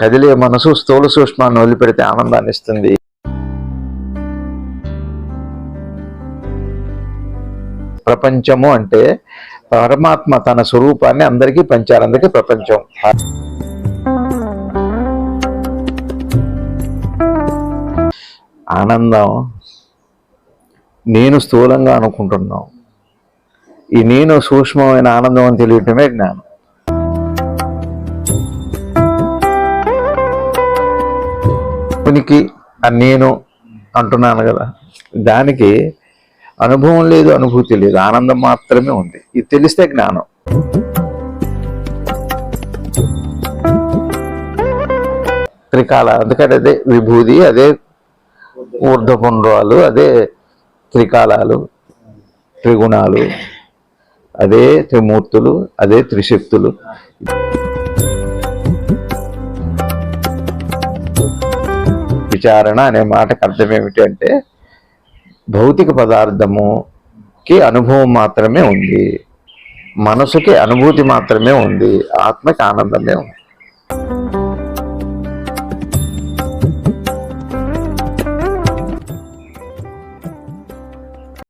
కదిలే మనసు స్థూల సూక్ష్మాన్ని వదిలిపెడితే ఆనందాన్ని ఇస్తుంది. ప్రపంచము అంటే పరమాత్మ తన స్వరూపాన్ని అందరికీ పంచారు అందుకే ప్రపంచం. ఆనందం నేను స్థూలంగా అనుకుంటున్నాం. ఈ నేను సూక్ష్మమైన ఆనందం అని తెలియటమే జ్ఞానం. ఉనికి నేను అంటున్నాను కదా. దానికి అనుభవం లేదు అనుభూతి లేదు. ఆనందం మాత్రమే ఉంది. ఇది తెలిస్తే జ్ఞానం. త్రికాల అందుకని అదే విభూది అదే ఊర్ధపుండ్రాలు అదే త్రికాలాలు త్రిగుణాలు అదే త్రిమూర్తులు అదే త్రిశక్తులు. విచారణ అనే మాటకు అర్థం ఏమిటంటే భౌతిక పదార్థముకి అనుభవం మాత్రమే ఉంది మనసుకి అనుభూతి మాత్రమే ఉంది ఆత్మకి ఆనందమే ఉంది.